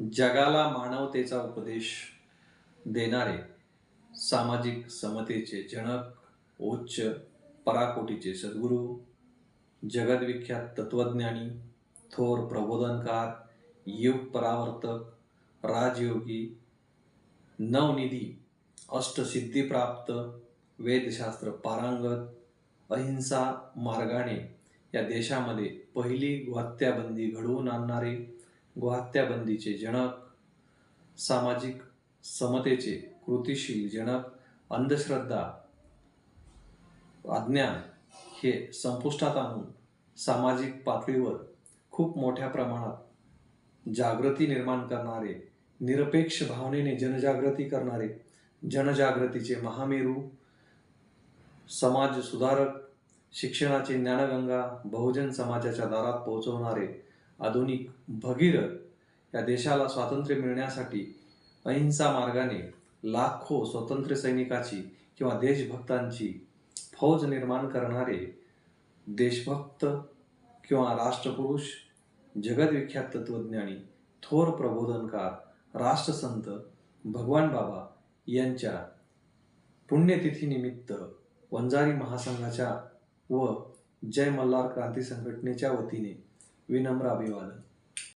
जगाला मानवतेचा उपदेश देणारे सामाजिक समतेचे जनक उच्च पराकोटीचे सद्गुरू जगदविख्यात तत्वज्ञानी थोर प्रबोधनकार युग परावर्तक राजयोगी नवनिधी अष्टसिद्धीप्राप्त वेदशास्त्र पारांगत अहिंसा मार्गाने या देशामध्ये पहिली हत्याबंदी घडवून आणणारे गोहत्याबंदीचे जनक सामाजिक समतेचे कृतिशील जनक अंधश्रद्धा अज्ञान हे संपुष्टात आणून सामाजिक पातळीवर खूप मोठ्या प्रमाणात जागृती निर्माण करणारे निरपेक्ष भावनेने जनजागृती करणारे जनजागृतीचे महामेरू समाज सुधारक शिक्षणाचे ज्ञानगंगा बहुजन समाजाच्या दारात पोहोचवणारे आधुनिक भगीरथ या देशाला स्वातंत्र्य मिळण्यासाठी अहिंसा मार्गाने लाखो स्वातंत्र्य सैनिकाची किंवा देशभक्तांची फौज निर्माण करणारे देशभक्त किंवा राष्ट्रपुरुष जगदविख्यात तत्वज्ञानी थोर प्रबोधनकार राष्ट्रसंत भगवान बाबा यांच्या पुण्यतिथीनिमित्त वंजारी महासंघाच्या व जय मल्हार क्रांती संघटनेच्या वतीने विनम्र अभिवादन.